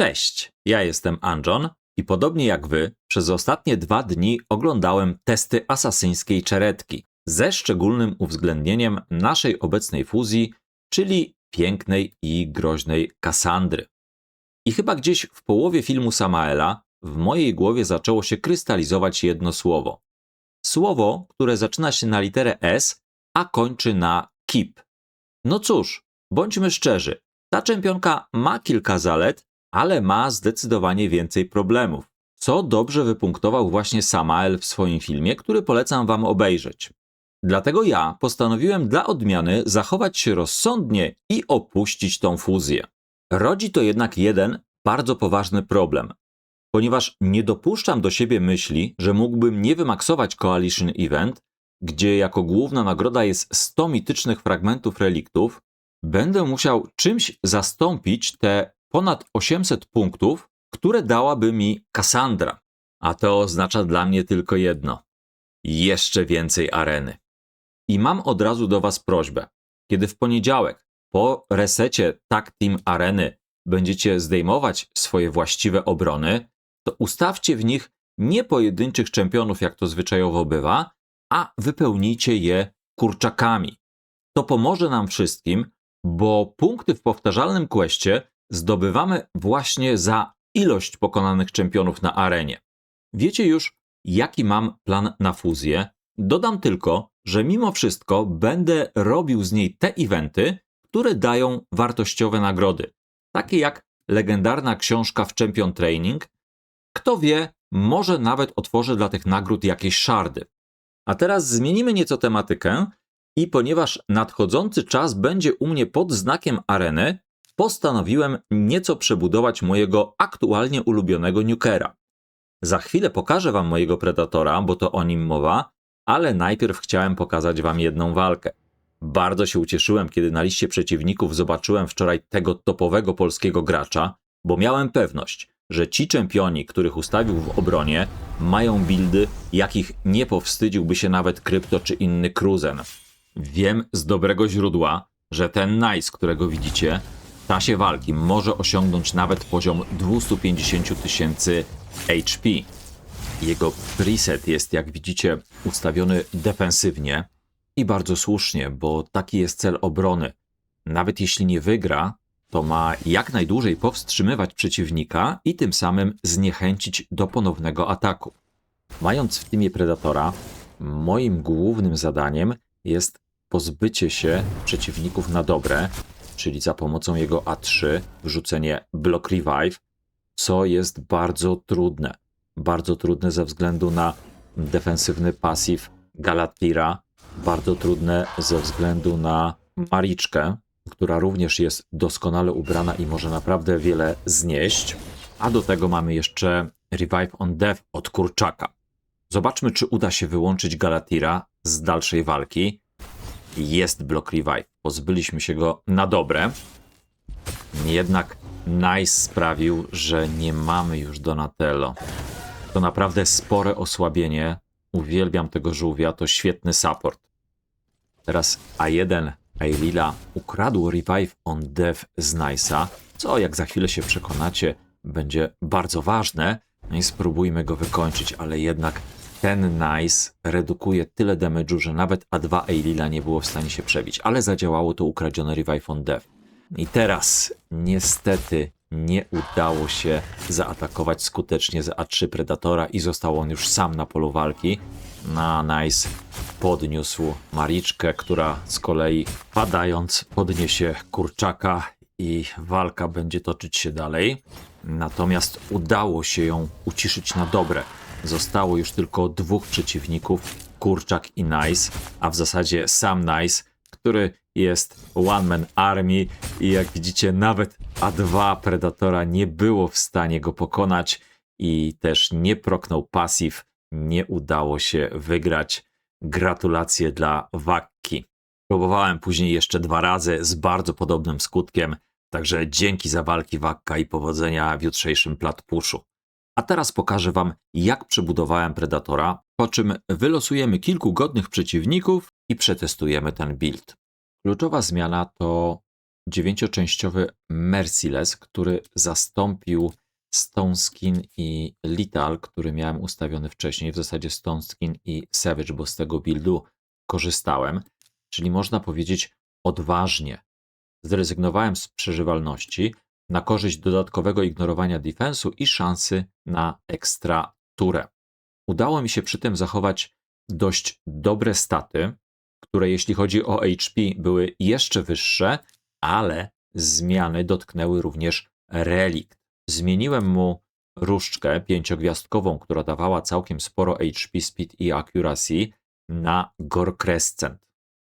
Cześć, ja jestem Anjon i podobnie jak wy, przez ostatnie dwa dni oglądałem testy asasyńskiej czeretki, ze szczególnym uwzględnieniem naszej obecnej fuzji, czyli pięknej i groźnej Kassandry. I chyba gdzieś w połowie filmu Samaela w mojej głowie zaczęło się krystalizować jedno słowo. Słowo, które zaczyna się na literę S, a kończy na kip. No cóż, bądźmy szczerzy, ta czempionka ma kilka zalet, ale ma zdecydowanie więcej problemów. Co dobrze wypunktował właśnie Samael w swoim filmie, który polecam wam obejrzeć. Dlatego ja postanowiłem dla odmiany zachować się rozsądnie i opuścić tą fuzję. Rodzi to jednak jeden bardzo poważny problem. Ponieważ nie dopuszczam do siebie myśli, że mógłbym nie wymaksować Coalition Event, gdzie jako główna nagroda jest 100 mitycznych fragmentów reliktów, będę musiał czymś zastąpić te ponad 800 punktów, które dałaby mi Cassandra. A to oznacza dla mnie tylko jedno: jeszcze więcej areny. I mam od razu do Was prośbę. Kiedy w poniedziałek, po resecie Tag Team Areny, będziecie zdejmować swoje właściwe obrony, to ustawcie w nich nie pojedynczych czempionów, jak to zwyczajowo bywa, a wypełnijcie je kurczakami. To pomoże nam wszystkim, bo punkty w powtarzalnym questie zdobywamy właśnie za ilość pokonanych czempionów na arenie. Wiecie już, jaki mam plan na fuzję. Dodam tylko, że mimo wszystko będę robił z niej te eventy, które dają wartościowe nagrody, takie jak legendarna książka w Champion Training. Kto wie, może nawet otworzę dla tych nagród jakieś szardy. A teraz zmienimy nieco tematykę i ponieważ nadchodzący czas będzie u mnie pod znakiem areny, postanowiłem nieco przebudować mojego aktualnie ulubionego Nukera. Za chwilę pokażę wam mojego Predatora, bo to o nim mowa, ale najpierw chciałem pokazać wam jedną walkę. Bardzo się ucieszyłem, kiedy na liście przeciwników zobaczyłem wczoraj tego topowego polskiego gracza, bo miałem pewność, że ci czempioni, których ustawił w obronie, mają buildy, jakich nie powstydziłby się nawet Krypto czy inny Cruzen. Wiem z dobrego źródła, że ten Nice, którego widzicie, czasie walki może osiągnąć nawet poziom 250 tysięcy HP. Jego preset jest, jak widzicie, ustawiony defensywnie i bardzo słusznie, bo taki jest cel obrony. Nawet jeśli nie wygra, to ma jak najdłużej powstrzymywać przeciwnika i tym samym zniechęcić do ponownego ataku. Mając w teamie Predatora, moim głównym zadaniem jest pozbycie się przeciwników na dobre, czyli za pomocą jego A3 wrzucenie Block Revive, co jest bardzo trudne. Bardzo trudne ze względu na defensywny pasyw Galatira, bardzo trudne ze względu na Mariczkę, która również jest doskonale ubrana i może naprawdę wiele znieść. A do tego mamy jeszcze Revive on Death od Kurczaka. Zobaczmy, czy uda się wyłączyć Galatira z dalszej walki. Jest Block Revive. Pozbyliśmy się go na dobre. Jednak Nice sprawił, że nie mamy już Donatello. To naprawdę spore osłabienie. Uwielbiam tego żółwia, to świetny support. Teraz A1 Ailila ukradł Revive on Death z Nice'a, co jak za chwilę się przekonacie, będzie bardzo ważne. No i spróbujmy go wykończyć, ale jednak ten Nice redukuje tyle damage'u, że nawet A2 Ailila nie było w stanie się przebić, ale zadziałało to ukradzione Revive on Death. I teraz niestety nie udało się zaatakować skutecznie z A3 Predatora i został on już sam na polu walki. Na Nice podniósł Mariczkę, która z kolei padając podniesie Kurczaka i walka będzie toczyć się dalej. Natomiast udało się ją uciszyć na dobre. Zostało już tylko dwóch przeciwników, Kurczak i Nice, a w zasadzie sam Nice, który jest One Man Army i jak widzicie nawet A2 Predatora nie było w stanie go pokonać i też nie proknął pasyw, nie udało się wygrać. Gratulacje dla Wakki. Próbowałem później jeszcze dwa razy z bardzo podobnym skutkiem, także dzięki za walki Wakka i powodzenia w jutrzejszym platpuszu. A teraz pokażę Wam, jak przebudowałem Predatora, po czym wylosujemy kilku godnych przeciwników i przetestujemy ten build. Kluczowa zmiana to dziewięcioczęściowy Merciless, który zastąpił Stone Skin i Lethal, który miałem ustawiony wcześniej, w zasadzie Stone Skin i Savage, bo z tego buildu korzystałem, czyli można powiedzieć odważnie. Zrezygnowałem z przeżywalności na korzyść dodatkowego ignorowania defensu i szansy na ekstra turę. Udało mi się przy tym zachować dość dobre staty, które jeśli chodzi o HP były jeszcze wyższe, ale zmiany dotknęły również relikt. Zmieniłem mu różdżkę pięciogwiazdkową, która dawała całkiem sporo HP, speed i accuracy na Gore Crescent.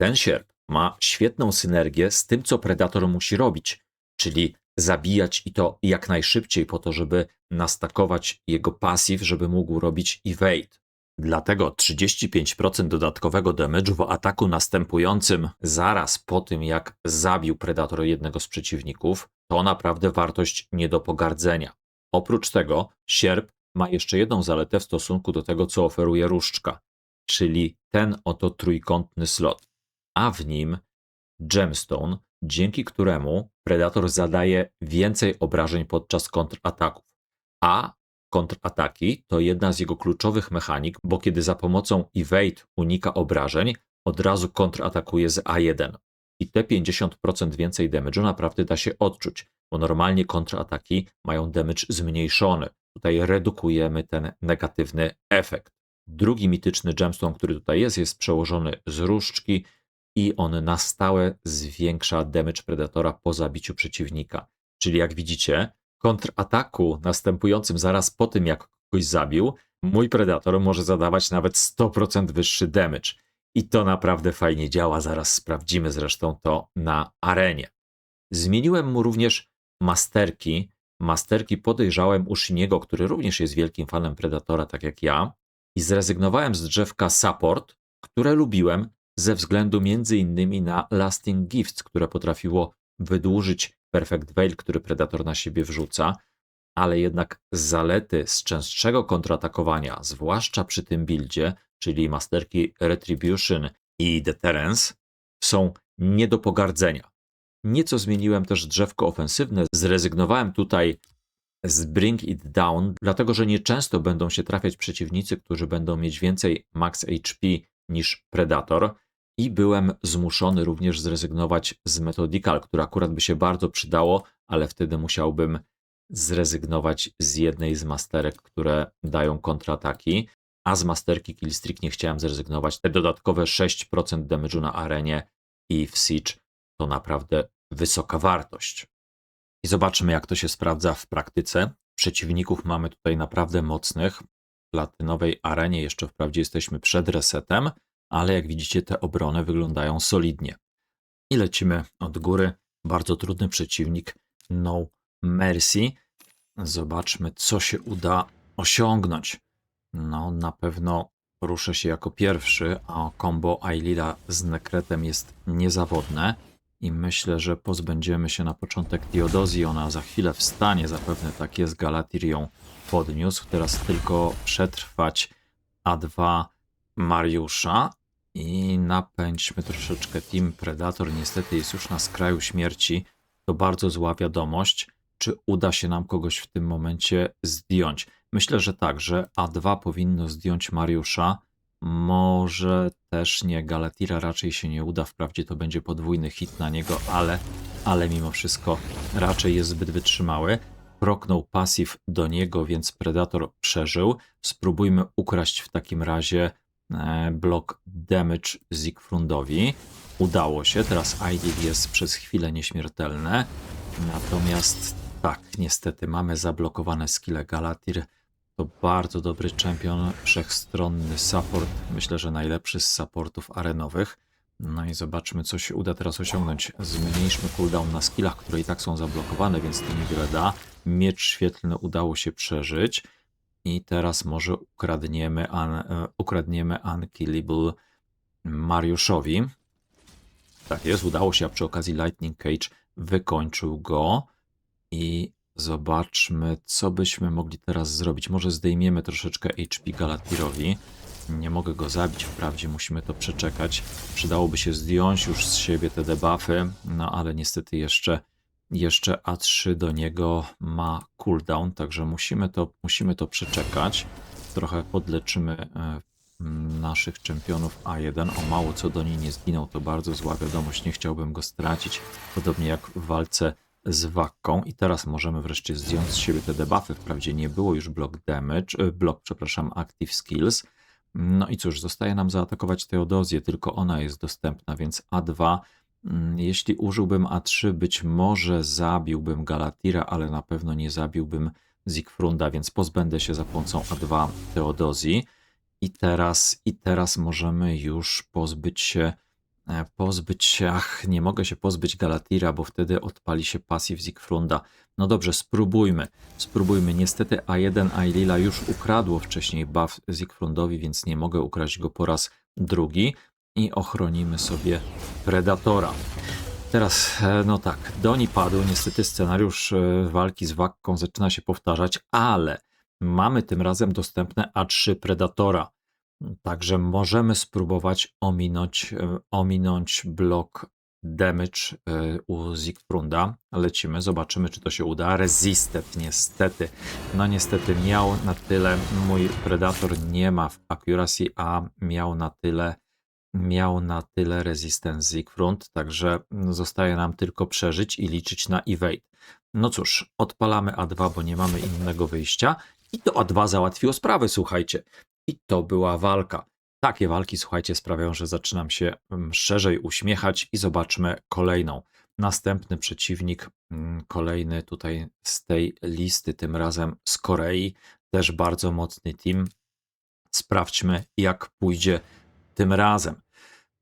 Ten sierp ma świetną synergię z tym, co Predator musi robić, czyli zabijać i to jak najszybciej po to, żeby nastakować jego pasyw, żeby mógł robić evade. Dlatego 35% dodatkowego damage'u w ataku następującym zaraz po tym, jak zabił Predator jednego z przeciwników, to naprawdę wartość nie do pogardzenia. Oprócz tego, sierp ma jeszcze jedną zaletę w stosunku do tego, co oferuje różdżka, czyli ten oto trójkątny slot, a w nim gemstone, dzięki któremu Predator zadaje więcej obrażeń podczas kontrataków, a kontrataki to jedna z jego kluczowych mechanik, bo kiedy za pomocą evade unika obrażeń, od razu kontratakuje z A1. I te 50% więcej damage'u naprawdę da się odczuć, bo normalnie kontrataki mają damage zmniejszony. Tutaj redukujemy ten negatywny efekt. Drugi mityczny gemstone, który tutaj jest, jest przełożony z różdżki i on na stałe zwiększa damage Predatora po zabiciu przeciwnika. Czyli jak widzicie, kontrataku następującym zaraz po tym, jak kogoś zabił, mój Predator może zadawać nawet 100% wyższy damage. I to naprawdę fajnie działa, zaraz sprawdzimy zresztą to na arenie. Zmieniłem mu również masterki. Masterki podejrzałem u Shiniego, który również jest wielkim fanem Predatora, tak jak ja, i zrezygnowałem z drzewka support, które lubiłem ze względu między innymi na Lasting Gifts, które potrafiło wydłużyć Perfect Veil, który Predator na siebie wrzuca, ale jednak zalety z częstszego kontratakowania, zwłaszcza przy tym buildzie, czyli masterki Retribution i Deterrence, są nie do pogardzenia. Nieco zmieniłem też drzewko ofensywne, zrezygnowałem tutaj z Bring It Down, dlatego że nieczęsto będą się trafiać przeciwnicy, którzy będą mieć więcej max HP niż Predator i byłem zmuszony również zrezygnować z Methodical, które akurat by się bardzo przydało, ale wtedy musiałbym zrezygnować z jednej z masterek, które dają kontrataki, a z masterki Killstreak nie chciałem zrezygnować. Te dodatkowe 6% damage'u na arenie i w Siege to naprawdę wysoka wartość. I zobaczymy, jak to się sprawdza w praktyce. Przeciwników mamy tutaj naprawdę mocnych. Platynowej arenie jeszcze wprawdzie jesteśmy przed resetem, ale jak widzicie, te obrony wyglądają solidnie. I lecimy od góry. Bardzo trudny przeciwnik, No Mercy. Zobaczmy, co się uda osiągnąć. No, na pewno ruszę się jako pierwszy, a combo Ailila z Nekretem jest niezawodne. I myślę, że pozbędziemy się na początek Diodozji. Ona za chwilę wstanie, zapewne tak jest. Galatir ją podniósł. Teraz tylko przetrwać A2 Mariusza i napędźmy troszeczkę Team Predator. Niestety jest już na skraju śmierci. To bardzo zła wiadomość. Czy uda się nam kogoś w tym momencie zdjąć? Myślę, że tak, że A2 powinno zdjąć Mariusza. Może też nie. Galatira raczej się nie uda. Wprawdzie to będzie podwójny hit na niego, ale, ale mimo wszystko raczej jest zbyt wytrzymały. Proknął pasyw do niego, więc Predator przeżył. Spróbujmy ukraść w takim razie E, blok damage Zigfrundowi. Udało się, teraz Ideal jest przez chwilę nieśmiertelne. Natomiast tak, niestety mamy zablokowane skille Galatir. To bardzo dobry czempion, wszechstronny support. Myślę, że najlepszy z supportów arenowych. No i zobaczmy, co się uda teraz osiągnąć. Zmniejszmy cooldown na skillach, które i tak są zablokowane, więc to niewiele da. Miecz świetlny udało się przeżyć. I teraz może ukradniemy, un, e, ukradniemy Unkillable Mariuszowi. Tak jest, udało się, a przy okazji Lightning Cage wykończył go. I zobaczmy, co byśmy mogli teraz zrobić. Może zdejmiemy troszeczkę HP Galatirowi. Nie mogę go zabić, wprawdzie musimy to przeczekać. Przydałoby się zdjąć już z siebie te debuffy, no ale niestety jeszcze, jeszcze A3 do niego ma cooldown, także musimy to, musimy to przeczekać. Trochę podleczymy e, naszych czempionów A1. O mało co do niej nie zginął, to bardzo zła wiadomość, nie chciałbym go stracić. Podobnie jak w walce z Wakką i teraz możemy wreszcie zdjąć z siebie te debuffy. Wprawdzie nie było już block damage, e, block, przepraszam, active skills. No i cóż, zostaje nam zaatakować Teodozję, tylko ona jest dostępna, więc A2. mm, Jeśli użyłbym A3, być może zabiłbym Galatira, ale na pewno nie zabiłbym Zigfrunda, więc pozbędę się za pomocą A2 Teodozji. I teraz, I teraz możemy już pozbyć się Pozbyć się, ach, nie mogę się pozbyć Galatira, bo wtedy odpali się pasyw Zigfrunda. No dobrze, spróbujmy. Spróbujmy. Niestety A1 Ailila już ukradło wcześniej buff Zigfrundowi, więc nie mogę ukraść go po raz drugi. I ochronimy sobie Predatora. Teraz, e, no tak, Doni padł. Niestety scenariusz e, walki z Wakką zaczyna się powtarzać, ale mamy tym razem dostępne A3 Predatora. Także możemy spróbować ominąć, e, ominąć blok damage e, u Zigfrunda. Lecimy, zobaczymy, czy to się uda. Resisted, niestety. No niestety miał na tyle, mój Predator nie ma w accuracy, a miał na tyle, miał na tyle resistance Zigfrund, także zostaje nam tylko przeżyć i liczyć na evade. No cóż, odpalamy A2, bo nie mamy innego wyjścia. I to A2 załatwiło sprawę, słuchajcie. I to była walka. Takie walki, słuchajcie, sprawiają, że zaczynam się mm, szerzej uśmiechać i zobaczmy kolejną. Następny przeciwnik, mm, kolejny tutaj z tej listy, tym razem z Korei, też bardzo mocny team. Sprawdźmy, jak pójdzie tym razem.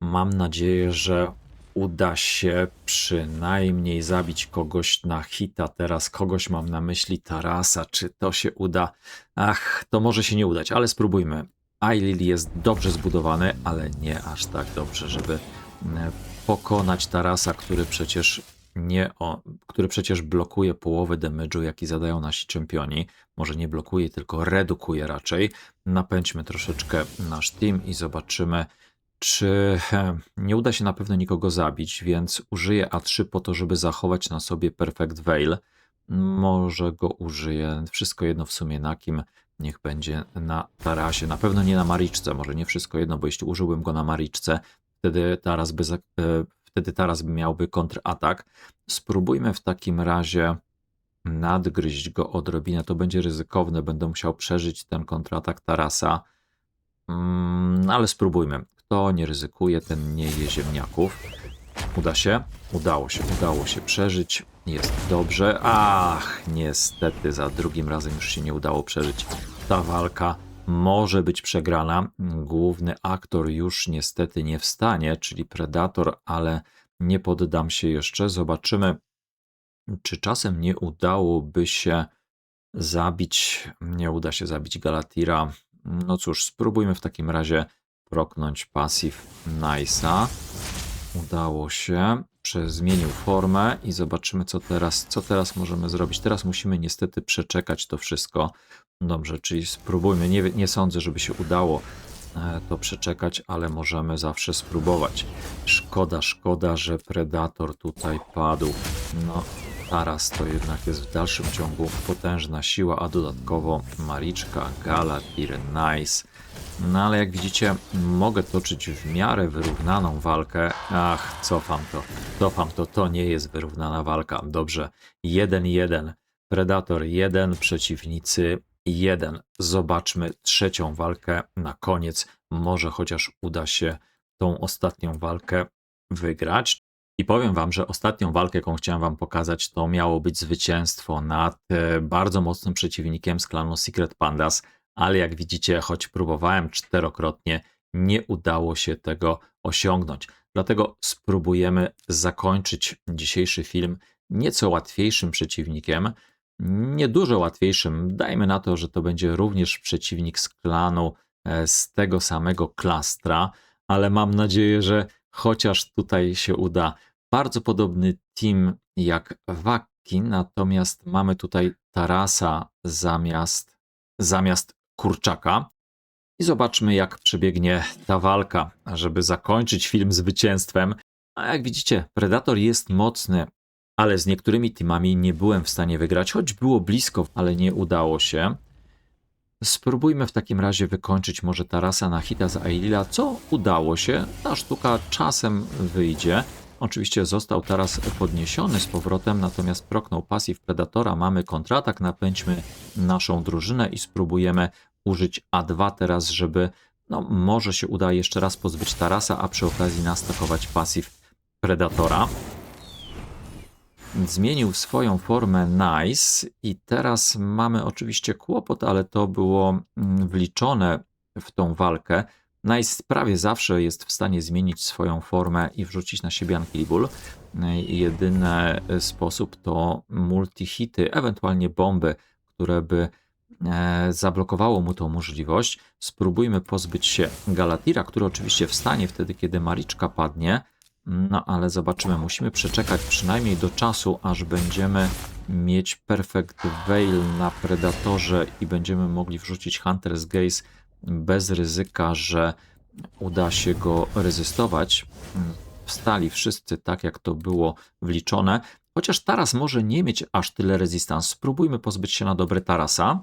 Mam nadzieję, że uda się przynajmniej zabić kogoś na hita. Teraz kogoś mam na myśli Tarasa. Czy to się uda? Ach, to może się nie udać, ale spróbujmy. Ailil jest dobrze zbudowany, ale nie aż tak dobrze, żeby mm, pokonać Tarasa, który przecież nie o, który przecież blokuje połowę damage'u, jaki zadają nasi czempioni. Może nie blokuje, tylko redukuje raczej. Napędźmy troszeczkę nasz team i zobaczymy, czy nie uda się na pewno nikogo zabić, więc użyję A3 po to, żeby zachować na sobie Perfect Veil. Może go użyję, wszystko jedno w sumie na kim, niech będzie na Tarasie. Na pewno nie na Mariczce, może nie wszystko jedno, bo jeśli użyłbym go na Mariczce, wtedy Taras by, e, wtedy Taras by miałby kontratak. Spróbujmy w takim razie nadgryźć go odrobinę, to będzie ryzykowne, będę musiał przeżyć ten kontratak Tarasa. Mm, ale spróbujmy. Kto nie ryzykuje, ten nie je ziemniaków. Uda się? Udało się, udało się przeżyć. Jest dobrze. Ach, niestety za drugim razem już się nie udało przeżyć. Ta walka może być przegrana. Główny aktor już niestety nie wstanie, czyli Predator, ale nie poddam się jeszcze. Zobaczymy, czy czasem nie udałoby się zabić, nie uda się zabić Galatira. No cóż, spróbujmy w takim razie proknąć pasyw Nice'a. Udało się. Zmienił formę i zobaczymy, co teraz, co teraz możemy zrobić. Teraz musimy niestety przeczekać to wszystko. Dobrze, czyli spróbujmy. Nie, nie sądzę, żeby się udało e, to przeczekać, ale możemy zawsze spróbować. Szkoda, szkoda, że Predator tutaj padł. No, Taras to jednak jest w dalszym ciągu potężna siła, a dodatkowo Mariczka, Galatir, Nice. No ale jak widzicie, mogę toczyć w miarę wyrównaną walkę. Ach, cofam to, cofam to, to nie jest wyrównana walka. Dobrze, 1-1, Predator 1, przeciwnicy 1. Zobaczmy trzecią walkę na koniec. Może chociaż uda się tą ostatnią walkę wygrać. I powiem wam, że ostatnią walkę, jaką chciałem wam pokazać, to miało być zwycięstwo nad e, bardzo mocnym przeciwnikiem z klanu Secret Pandas, ale jak widzicie, choć próbowałem czterokrotnie, nie udało się tego osiągnąć. Dlatego spróbujemy zakończyć dzisiejszy film nieco łatwiejszym przeciwnikiem. Nie dużo łatwiejszym. Dajmy na to, że to będzie również przeciwnik z klanu e, z tego samego klastra, ale mam nadzieję, że chociaż tutaj się uda. Bardzo podobny team jak Wakki, natomiast mamy tutaj Tarasa zamiast, zamiast Kurczaka. i zobaczmy, jak przebiegnie ta walka, żeby zakończyć film zwycięstwem. A jak widzicie, Predator jest mocny, ale z niektórymi teamami nie byłem w stanie wygrać, choć było blisko, ale nie udało się. Spróbujmy w takim razie wykończyć może Tarasa na hita z Ailila, co udało się. Ta sztuka czasem wyjdzie. Oczywiście został teraz podniesiony z powrotem, natomiast proknął pasyw Predatora. Mamy kontratak, napędźmy naszą drużynę i spróbujemy użyć A2 teraz, żeby no może się uda jeszcze raz pozbyć Tarasa, a przy okazji nastakować pasyw Predatora. Zmienił swoją formę Nice i teraz mamy oczywiście kłopot, ale to było mm, wliczone w tą walkę. Nice prawie zawsze jest w stanie zmienić swoją formę i wrzucić na siebie Unkillable. Jedyny sposób to multi-hity, ewentualnie bomby, które by zablokowało mu tą możliwość. Spróbujmy pozbyć się Galatira, który oczywiście wstanie wtedy, kiedy Mariczka padnie. No ale zobaczymy, musimy przeczekać przynajmniej do czasu, aż będziemy mieć Perfect Veil na Predatorze i będziemy mogli wrzucić Hunter's Gaze bez ryzyka, że uda się go rezystować. Wstali wszyscy tak, jak to było wliczone. Chociaż Taras może nie mieć aż tyle rezystans. Spróbujmy pozbyć się na dobre Tarasa.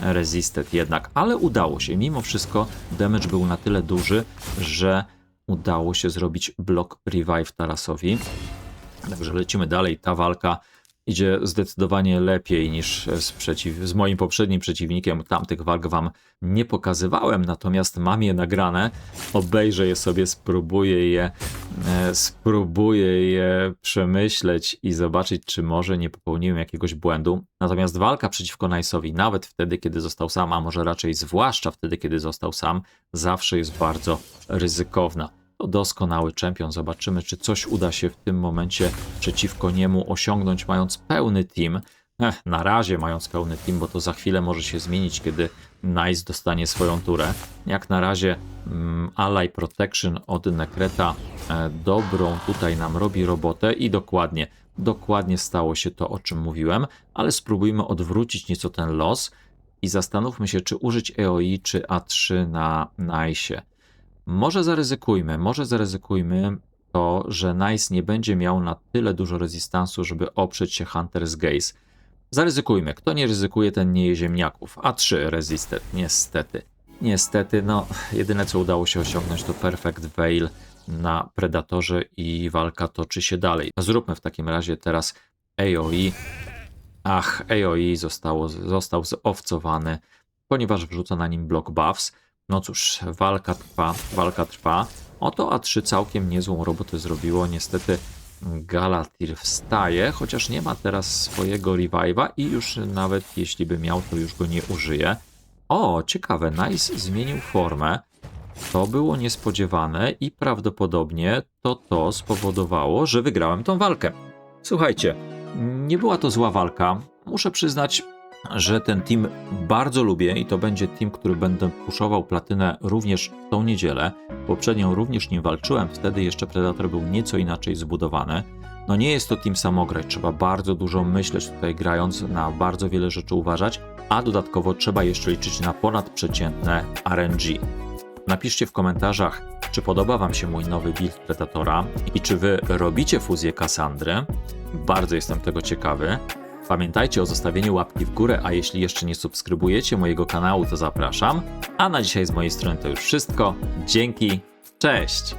Resisted jednak, ale udało się. Mimo wszystko damage był na tyle duży, że udało się zrobić blok revive Tarasowi. Także lecimy dalej. Ta walka idzie zdecydowanie lepiej niż z, przeciw, z moim poprzednim przeciwnikiem. Tamtych walk wam nie pokazywałem, natomiast mam je nagrane. Obejrzę je sobie, spróbuję je, e, spróbuję je przemyśleć i zobaczyć, czy może nie popełniłem jakiegoś błędu. Natomiast walka przeciwko Nice'owi, nawet wtedy, kiedy został sam, a może raczej zwłaszcza wtedy, kiedy został sam, zawsze jest bardzo ryzykowna. To doskonały czempion. Zobaczymy, czy coś uda się w tym momencie przeciwko niemu osiągnąć, mając pełny team. Ech, na razie mając pełny team, bo to za chwilę może się zmienić, kiedy Nice dostanie swoją turę. Jak na razie mm, Ally Protection od Nekreta e, dobrą tutaj nam robi robotę i dokładnie, dokładnie stało się to, o czym mówiłem, ale spróbujmy odwrócić nieco ten los i zastanówmy się, czy użyć EOI czy A3 na Nice. Może zaryzykujmy, może zaryzykujmy to, że Nice nie będzie miał na tyle dużo rezystansu, żeby oprzeć się Hunter's Gaze. Zaryzykujmy. Kto nie ryzykuje, ten nie je ziemniaków. A3 Resisted, niestety. Niestety, no, jedyne co udało się osiągnąć to Perfect Veil na Predatorze i walka toczy się dalej. Zróbmy w takim razie teraz AOE. Ach, AOE zostało, został zowcowany, ponieważ wrzuca na nim block buffs. No cóż, walka trwa, walka trwa. Oto A3 całkiem niezłą robotę zrobiło. Niestety Galatir wstaje, chociaż nie ma teraz swojego revive'a i już nawet jeśli by miał, to już go nie użyje. O, ciekawe, Nice zmienił formę. To było niespodziewane i prawdopodobnie to to spowodowało, że wygrałem tą walkę. Słuchajcie, nie była to zła walka. Muszę przyznać, że ten team bardzo lubię i to będzie team, który będę puszował platynę również w tą niedzielę. Poprzednią również nim walczyłem, wtedy jeszcze Predator był nieco inaczej zbudowany. No nie jest to team samograj, trzeba bardzo dużo myśleć tutaj grając, na bardzo wiele rzeczy uważać, a dodatkowo trzeba jeszcze liczyć na ponadprzeciętne RNG. Napiszcie w komentarzach, czy podoba Wam się mój nowy build Predatora i czy Wy robicie fuzję Kassandry. Bardzo jestem tego ciekawy. Pamiętajcie o zostawieniu łapki w górę, a jeśli jeszcze nie subskrybujecie mojego kanału, to zapraszam. A na dzisiaj z mojej strony to już wszystko. Dzięki, cześć!